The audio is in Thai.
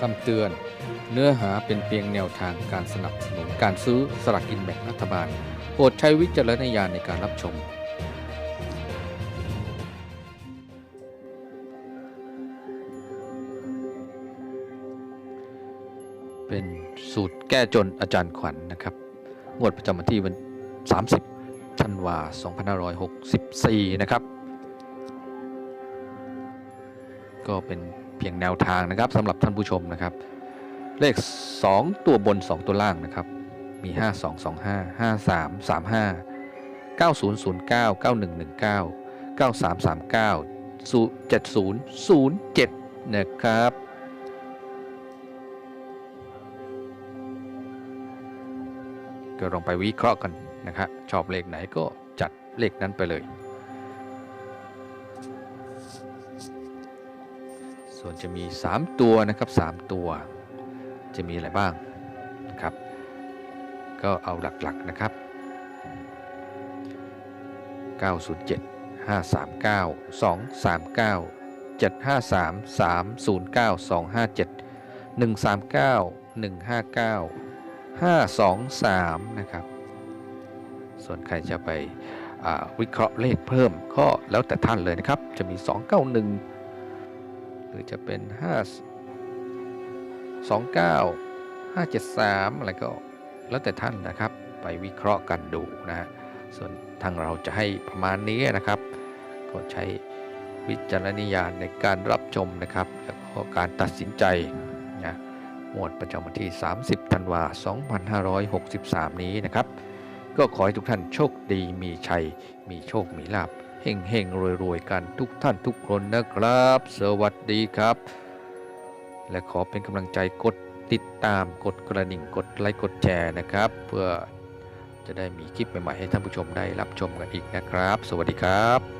คำเตือน เนื้อหาเป็นเพียงแนวทางการสนับสนุนการซื้อสลากกินแบ่งรัฐบาลโปรดใช้วิจารณญาณในการรับชม เป็นสูตรแก้จนอาจารย์ขวัญนนะครับ งวดประจำวันที่วัน 30ธันวา2564 นะครับ ก็เป็น เพียงแนวทางนะครับสำหรับท่านผู้ชมนะครับ เลข 2 ตัวบน 2 ตัวล่างนะครับ มี 5 2 2 5 5 3 3 5 9 0 0 9 9 1 1 9 9 3 3 9 7 0 0 7 นะครับ ก็ลองไปวิเคราะห์กันนะครับชอบเลขไหนก็จัดเลขนั้นไปเลย ส่วนจะมี 3 ตัวนะครับ 3 ตัว จะมีอะไรบ้างนะครับ ก็เอาหลักๆนะครับ 907 539 239 753 309 257 139 159 523 นะครับ ส่วนใครจะไปวิเคราะห์เลขเพิ่มก็แล้วแต่ท่านเลยนะครับ จะมี 291 หรือจะเป็น 5 29 573 อะไรก็แล้วแต่ท่านนะครับไปวิเคราะห์กันดูนะฮะส่วนทางเราจะให้ประมาณนี้นะครับ ก็ใช้วิจารณญาณในการรับชมนะครับ แล้วก็การตัดสินใจนะหมวดประจำวันที่ 30 ธันวา2563 นี้นะครับ ก็ขอให้ทุกท่านโชคดีมีชัย มีโชค มีลาภ เฮ่งๆรวยรวยๆกันทุกท่านทุกคนนะครับ สวัสดีครับ และขอเป็นกำลังใจกดติดตามกดกระดิ่งกดไลค์กดแชร์นะครับ เพื่อจะได้มีคลิปใหม่ๆให้ท่านผู้ชมได้รับชมกันอีกนะครับ สวัสดีครับ